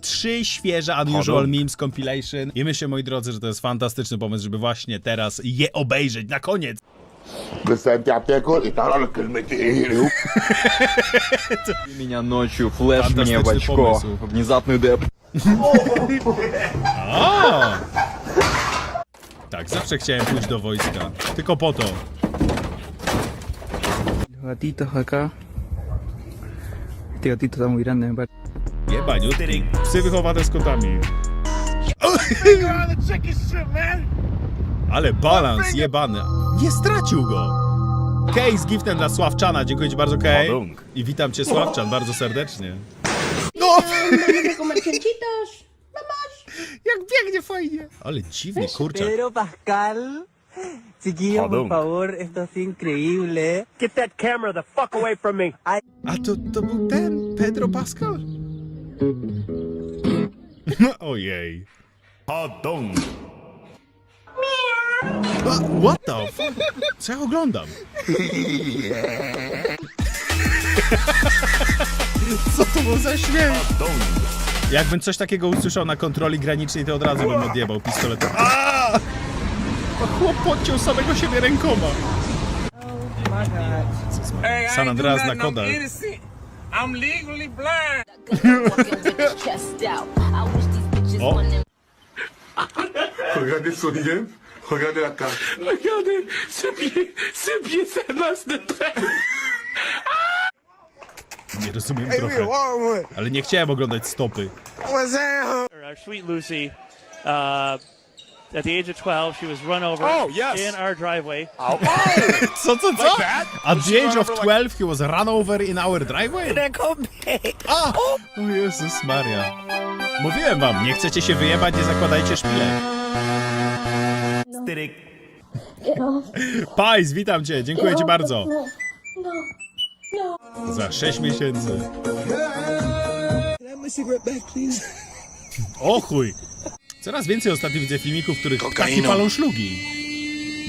trzy świeże Unusual Memes Compilation i myślę, moi drodzy, że to jest fantastyczny pomysł, żeby właśnie teraz je obejrzeć na koniec. Представьте аптеку и там кельмети. Меня ночью флеш мне в Фантастичный очко. помысл. Внезапный деп. O! Tak, zawsze chciałem pójść do wojska. Tylko po to. Los gatitos acá. Este gatito está muy grande, me parece. Jebaniutki. Psy wychowane z kotami. Ale balans jebany. Nie stracił go. Kej z giftem dla Sławczana. Dziękuję ci bardzo, Kej. I witam cię, Sławczan, bardzo serdecznie. No! Vamos. Jak biegnie fajnie. Ale dziwny kurczak. Pedro Pascal. Chiquillos, por favor, esto es increíble. Get that camera the fuck away from me. A to, to był ten Pedro Pascal? Ojej. Pardon. What the fuck? Co ja oglądam? Co to był za śmiech? Jakbym coś takiego usłyszał na kontroli granicznej, to od razu bym odjebał pistoletem. Aaaa! A Chłop podciął samego siebie rękoma. San Andreas na kodach. I'm legally blind. Oh. wanted Regardez le sourire. Regardez la carte. Regardez, ce pied, ce pied, ça masse de trait. Nie rozumiem trochę. Ale nie chciałem oglądać stopy. Our sweet Lucy, uh, at the age of 12, she was run over Oh, yes. in our driveway. Co, co, co? At the age of 12 he was run over in our driveway? A! O Jezus Maria. Mówiłem wam, nie chcecie się wyjebać, nie zakładajcie szpilek. Pajs, witam cię, dziękuję ci bardzo. Za 6 miesięcy. O chuj! Coraz więcej ostatnio widzę filmików, w których ptaki palą szlugi.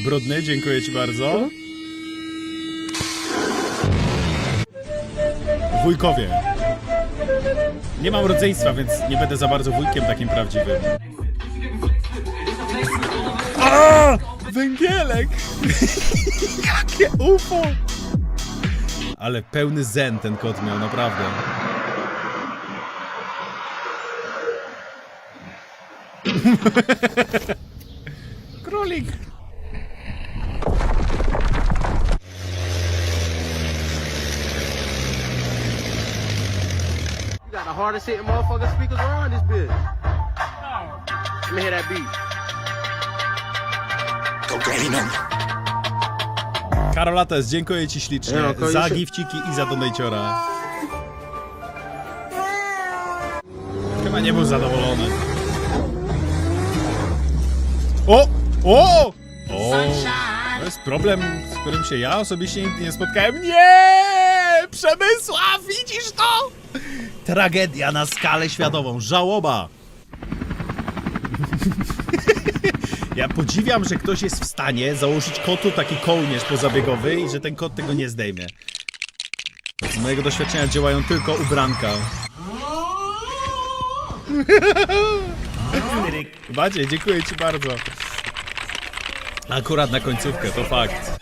Brudny, dziękuję ci bardzo. Wujkowie. Nie mam rodzeństwa, więc nie będę za bardzo wujkiem takim prawdziwym. A! Węgielek! Jakie UFO! Ale pełny zen ten kot miał, naprawdę. Królik! You got the hardest hitting motherfucking speakers around this bitch. Let me hear that beat. Karolates, dziękuję ci ślicznie Nie no, to za już- gifciki i za donajciora. Chyba nie był zadowolony. O! O! O! To jest problem, z którym się ja osobiście nigdy nie spotkałem. Nie! Przemysław, widzisz to? Tragedia na skalę światową, żałoba. Ja podziwiam, że ktoś jest w stanie założyć kotu taki kołnierz pozabiegowy i że ten kot tego nie zdejmie. Z mojego doświadczenia działają tylko ubranka. Badzie, dziękuję ci bardzo. Akurat na końcówkę, to fakt.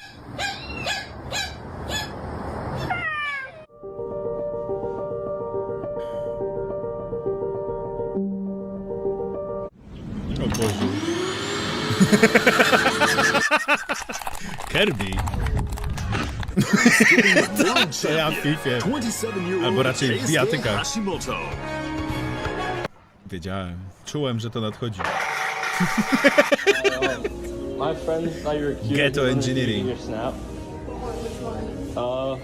O Boże. Kirby. to ja w FIFA. Albo raczej w bijatykach. Wiedziałem. Czułem, że to nadchodzi. My friends thought you were cute. Ghetto They wanted to engineering. Your snap. Uh,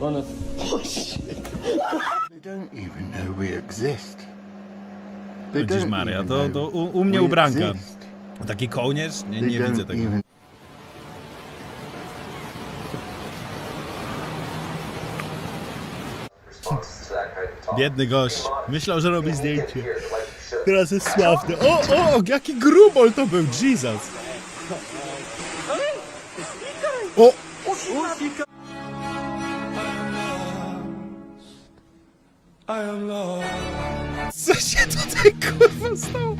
wanna They don't even know we exist. They don't Maria, even to, know to u, u mnie we ubranka. exist. Taki kołnierz? Nie, They nie don't widzę tego. even Biedny gość. Myślał, że robi zdjęcie. Teraz jest sławny. O, o, jaki grubol to był, Jesus. O! I am lost. Co się tutaj kurwa stało?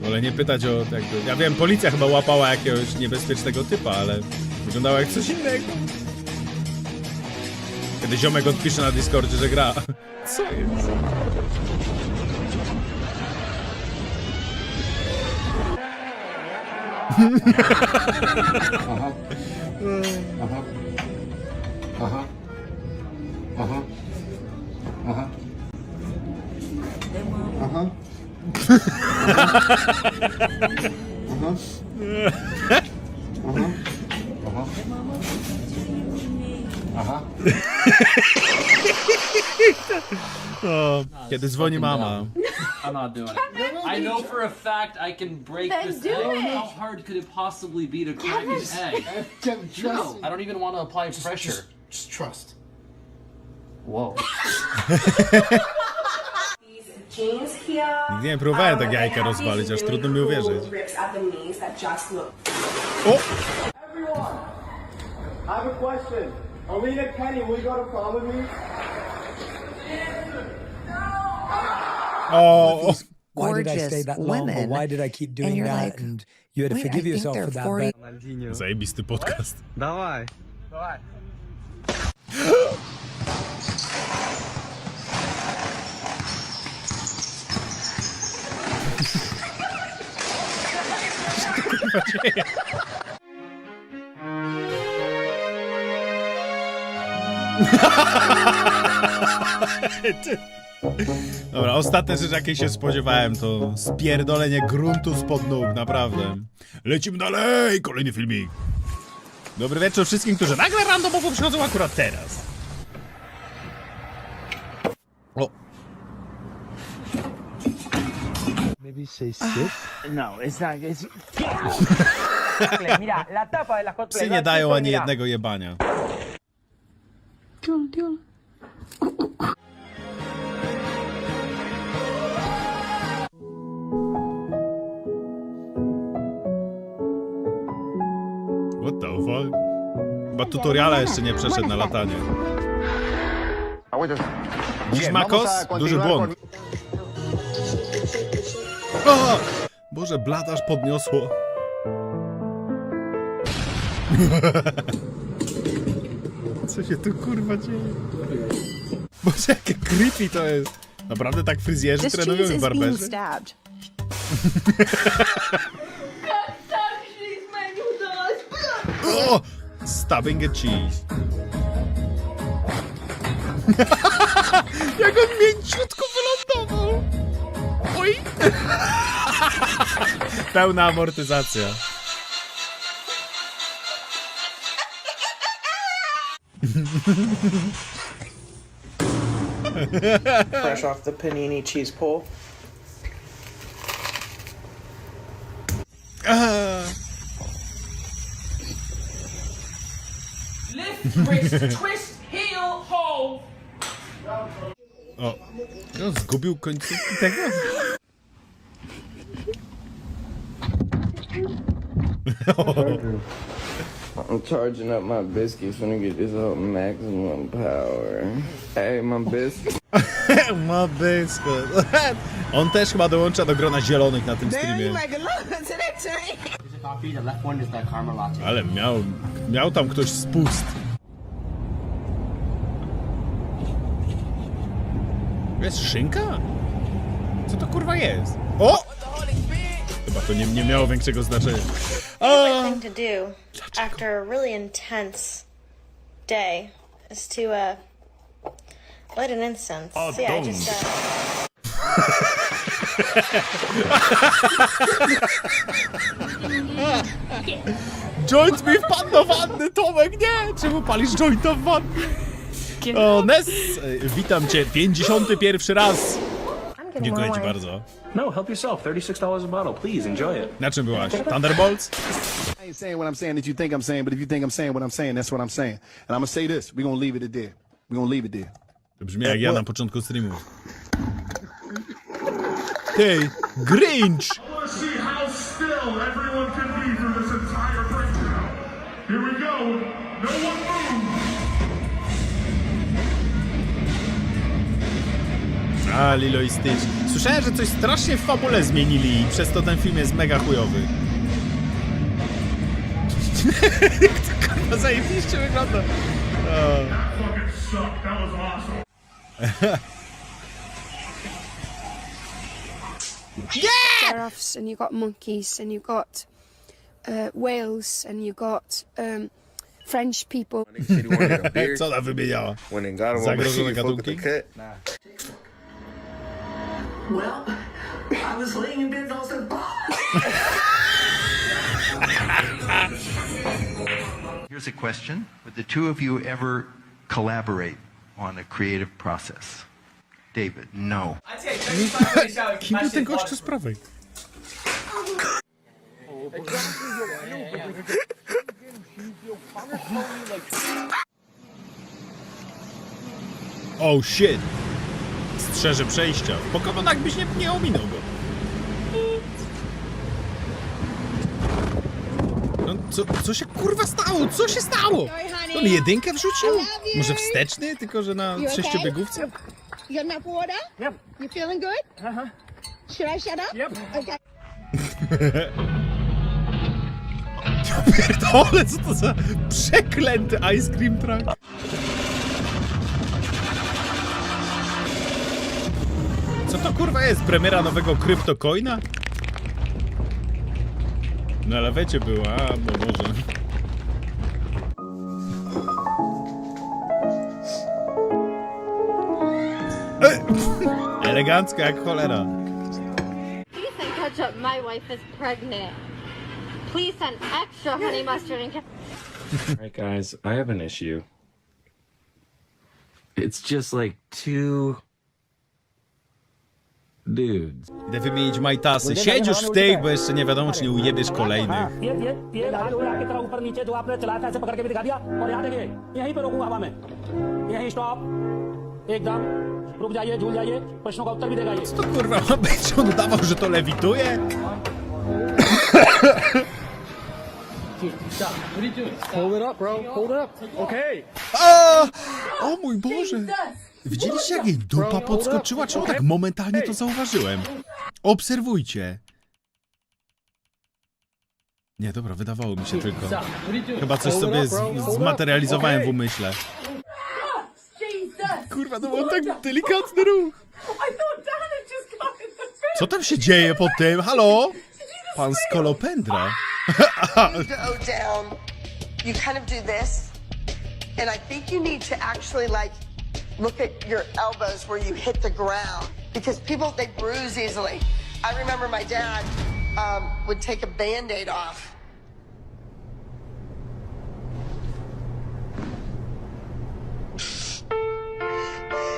Wolę nie pytać o jakby... Ja wiem, policja chyba łapała jakiegoś niebezpiecznego typa, ale wyglądało jak coś innego. Kiedy ziomek odpisze na Discordzie, że gra. Co jest? Aha. Aha. Aha. Aha. Aha. Aha. Aha. Aha. Aha. Aha. Aha. O, kiedy dzwoni mama. I'm not doing it. I know for a fact I can break Then this do egg. it. How hard could it possibly be to crack this egg? No, I don't even want to apply pressure. Just trust. Whoa. These jeans here. Nigdy nie próbowałem tak jajka rozwalić, aż trudno mi uwierzyć. Rips at the knees that just look O! I have a question. Alina Kenny, will you go to prom with me? O! why did I stay that long? Or why did I keep doing that? and you had to forgive yourself for that. But Zajebisty podcast. Dawaj. Dobra, ostatnia rzecz jakiej się spodziewałem to spierdolenie gruntu spod nóg, naprawdę. Lecimy dalej! Kolejny filmik. Dobry wieczór wszystkim, którzy nagle randomowo przychodzą akurat teraz. O, Maybe say sit. No, it's not. It's... Mira, la tapa de la hot psy nie dają ani jednego jebania. The fuck? Chyba tutoriala jeszcze nie przeszedł na latanie. Dziś Makos? Duży błąd. O! Boże, bladaż podniosło. Co się tu kurwa dzieje? Boże, jakie creepy to jest. Naprawdę tak fryzjerzy trenują i barberzy? Stabbing a cheese. Jak on mięciutko wylądował. Oj! Pełna amortyzacja. Fresh off the panini cheese pull. Ah. O, no, zgubił końcówki tego? I'm charging up my biscuits when I get this whole maximum power. Hey, my biscuits. Ma bysko. On też chyba dołącza do grona zielonych na tym streamie. Ale miał, miał tam ktoś spust. Jest szynka? Co to kurwa jest? O! Chyba to nie, nie miało większego znaczenia. A, thing to do after a really intense day is to uh light an incense. Oh, yeah, I just uh joint mi wpadł do wanny, Tomek, nie! Czemu palisz jointa w wannie? O, Ness, e, witam cię 51 raz. Dziękuję ci bardzo. No, help yourself. $36 a bottle. Please enjoy it. Na czym byłaś? Thunderbolts? I ain't saying what I'm saying that you think I'm saying, but if you think I'm saying what I'm saying, that's what I'm saying. And I'm gonna say this: we're gonna leave it there. We're gonna leave it there. To brzmi jak ja na początku streamu. Ty, Grinch! A, Lilo i Stitch. Słyszałem, że coś strasznie w fabule zmienili i przez to ten film jest mega chujowy. to kurwa zajebiście wygląda. O. Giraffes and you got monkeys and you got uh, whales and you got um, French people. Co ona wymieniała? Zagrożone gatunki? Well, I was laying in bed and all of a sudden, Here's a question. Would the two of you ever collaborate on a creative process? David, no. Kim był ten gościu z prawej? Oh shit! Strzeże przejścia. W Pokemonach byś nie, nie ominął go. No, co, co się kurwa stało? Co się stało? On jedynkę wrzucił? Może wsteczny, tylko że na sześciobiegówce? You got enough water? Yep. You feeling good? Uh huh. Should I shut up? Yep. Okay. Pierdolę, co to za przeklęty ice cream truck? Co to kurwa jest? Premiera nowego kryptocoina? Na lawecie była, a, bo może. E, Elegancko jak cholera. Please send ketchup. My wife is pregnant. Please send extra honey mustard and ketchup. Alright, guys, I have an issue. It's just like two dudes. Idę wymienić majtasy. Siedź już w tych, bo jeszcze nie wiadomo, czy nie ujebiesz kolejnych. ये ये ये गाड़ी उड़ा के तरह ऊपर नीचे जो आपने चलाया था ऐसे पकड़ के भी दिखा दिया और यहाँ देखिए यहीं पे रोकूंगा हवा में यहीं स्टॉप एकदम रुक जाइए झूल जाइए प्रश्नों का उत्तर भी देगा ये Co to kurwa ma być? On udawał, że to lewituje? Hold it up, bro. Hold it up. Okay. A! O mój Boże! Widzieliście jak jej dupa podskoczyła? Czemu tak momentalnie to zauważyłem? Obserwujcie. Nie, dobra, wydawało mi się tylko. Chyba coś sobie zmaterializowałem w umyśle. Kurwa, to był tak delikatny ruch. Co tam się dzieje po tym? Halo? Pan z kolopendra. go you kind of do this, and I think you need to actually like look at your elbows where you hit the ground because people they bruise easily. I remember my dad um, would take a band-aid off.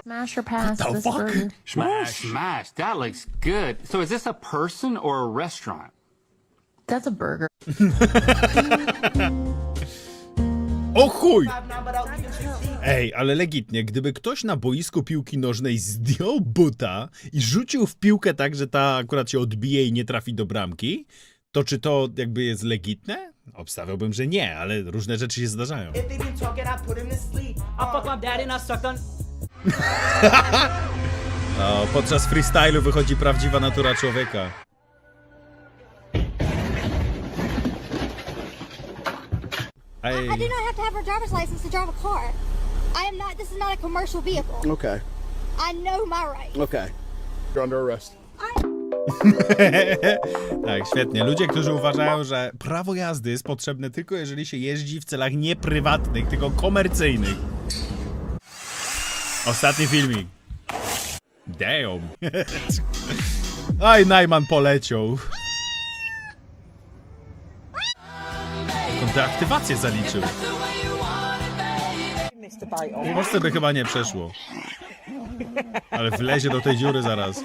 Smash or pass the this fuck? burger. Smash, smash. That looks good. So is this a person or a restaurant? That's a burger. O chuj! Ej, ale legitnie, gdyby ktoś na boisku piłki nożnej zdjął buta i rzucił w piłkę tak, że ta akurat się odbije i nie trafi do bramki, to czy to jakby jest legitne? Obstawiałbym, że nie, ale różne rzeczy się zdarzają. On. No, podczas freestylu wychodzi prawdziwa natura człowieka. Ej, not have to have a driver's license to drive a car. I am not. This is not a commercial vehicle. Okay. I know my rights. Okay. You're under arrest. tak, świetnie. Ludzie, którzy uważają, że prawo jazdy jest potrzebne tylko jeżeli się jeździ w celach nie prywatnych, tylko komercyjnych. Ostatni filmik. Damn. Aj, Najman poleciał. Deaktywację zaliczył. Polsce by chyba nie przeszło. Ale wlezie do tej dziury zaraz.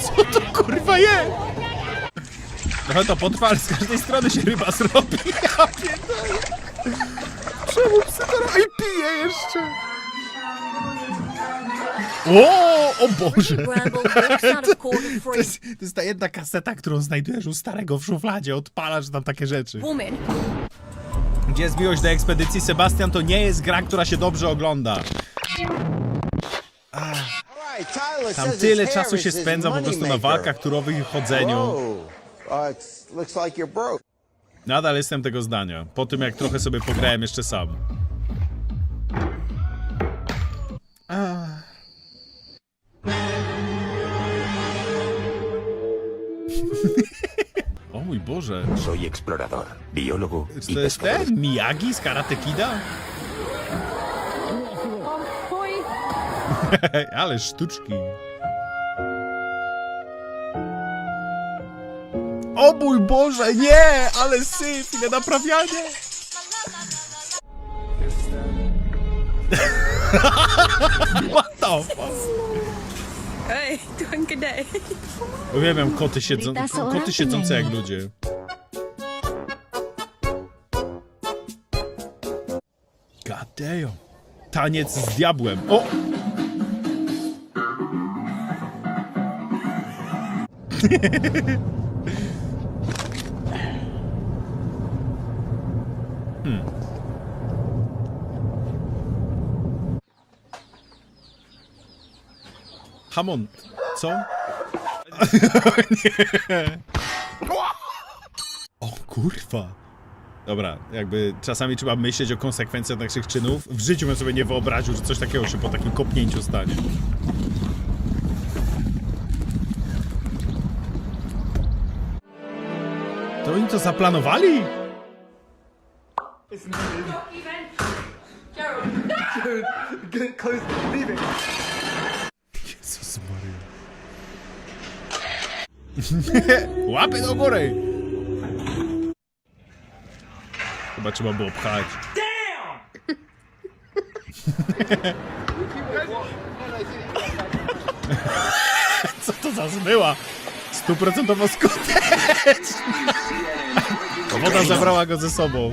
Co to kurwa jest? Trochę to potrwa, ale z każdej strony się ryba zrobi. Ja pierdolę. Czemu psy to robi? I pije jeszcze. O, o Boże. To jest, to jest ta jedna kaseta, którą znajdujesz u starego w szufladzie. Odpalasz tam takie rzeczy. Gdzie jest miłość do ekspedycji? Sebastian to nie jest gra, która się dobrze ogląda. Tam tyle czasu się spędza po prostu na walkach turowych i chodzeniu. Nadal jestem tego zdania. Po tym jak trochę sobie pograłem jeszcze sam. Boże. Soy explorador, biólogo Czy to jest ten? Miyagi z Karate Kida? Ale sztuczki. O mój Boże, nie! Ale syf, ile naprawiania! What the fuck? Hey, doing good day. Uwielbiam koty, siedzą, koty siedzące jak ludzie. Damn. Taniec z diabłem. O! Hammond, co? Nie. O kurwa. Dobra, jakby czasami trzeba myśleć o konsekwencjach naszych czynów. W życiu bym sobie nie wyobraził, że coś takiego się po takim kopnięciu stanie. To oni to zaplanowali? Jezus Łapy do góry! Chyba trzeba było pchać. Co to za zmyła? Stuprocentowo skuteczna! Woda zabrała go ze sobą.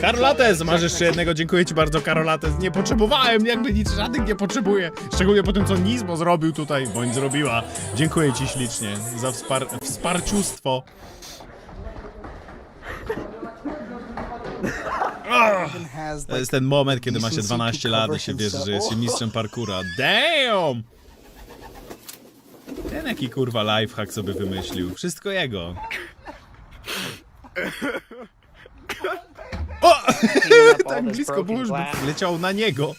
Karolates, masz jeszcze jednego, dziękuję ci bardzo Karolates. Nie potrzebowałem, jakby nic żadnych nie potrzebuję. Szczególnie po tym, co Nizmo zrobił tutaj, bądź zrobiła. Dziękuję ci ślicznie za wspar wsparciustwo. To jest ten moment, kiedy ma się 12 lat i się wierzy, że jest się mistrzem parkura. Damn! Ten jaki kurwa lifehack sobie wymyślił. Wszystko jego. O! tak blisko było, żeby leciał na niego.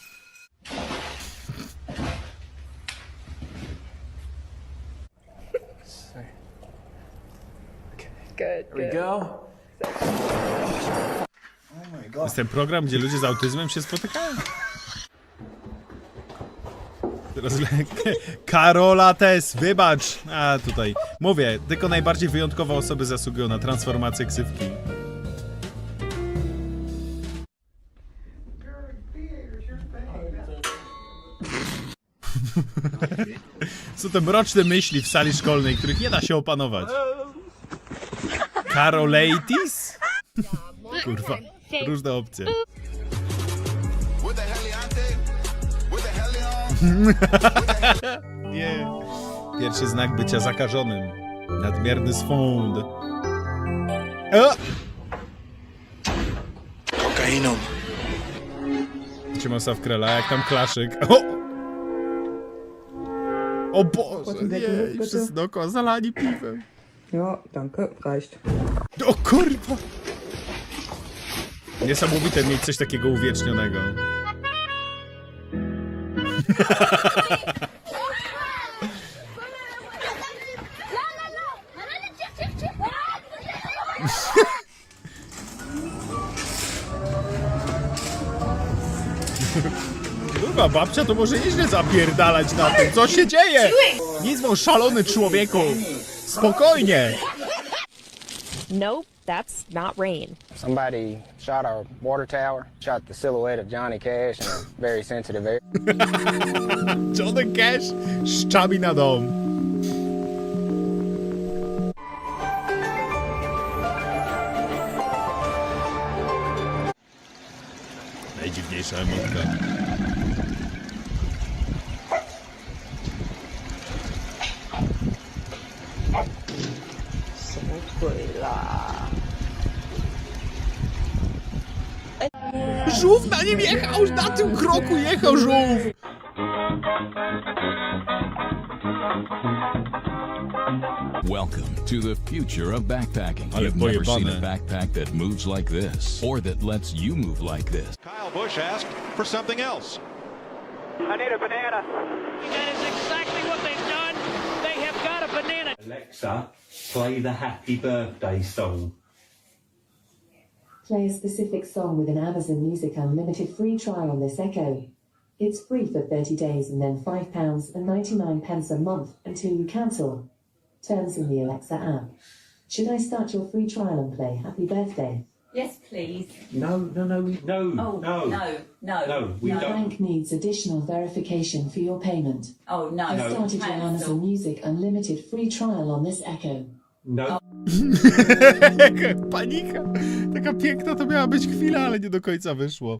To jest ten program, gdzie ludzie z autyzmem się spotykają. Teraz Karola Tes, wybacz! A tutaj, mówię, tylko najbardziej wyjątkowe osoby zasługują na transformację ksywki. To mroczne myśli w sali szkolnej, których nie da się opanować. Karolaitis? Kurwa, różne opcje. Nie. Pierwszy znak bycia zakażonym. Nadmierny swąd. O! Kokainą. Trzymał Sawkrela, jak tam klaszyk. O! O Boże, nie, i wszyscy dookoła zalani piwem. Ja, danke, reicht. O kurwa! Niesamowite mieć coś takiego uwiecznionego. babcia to może nieźle zapierdalać na tym. Co się dzieje? Nic wą szalony człowieku. Spokojnie. Nope, that's not rain. Somebody shot our water tower, shot the silhouette of Johnny Cash in a very sensitive area. Johnny Cash szczabi na dom. Najdziwniejsza emotka. Żółw na nim jechał, na tym kroku jechał żółw. Welcome to the future of backpacking. Ale You've never seen a pojebane. backpack that moves like this, or that lets you move like this. Kyle Bush asked for something else. I need a banana. That is exactly what they've done. They have got a banana. Alexa, play the happy birthday song. Play a specific song with an Amazon Music Unlimited free trial on this Echo. It's free for 30 days and then £5 and 99 pence a month until you cancel. Terms in the Alexa app. Should I start your free trial and play Happy Birthday? Yes, please. No, no, no, no, Oh, no. no, no. No, we Your don't. bank needs additional verification for your payment. Oh, no. I started your Amazon Music Unlimited free trial on this Echo. No. Jaka panika. Taka piękna to miała być chwila, ale nie do końca wyszło.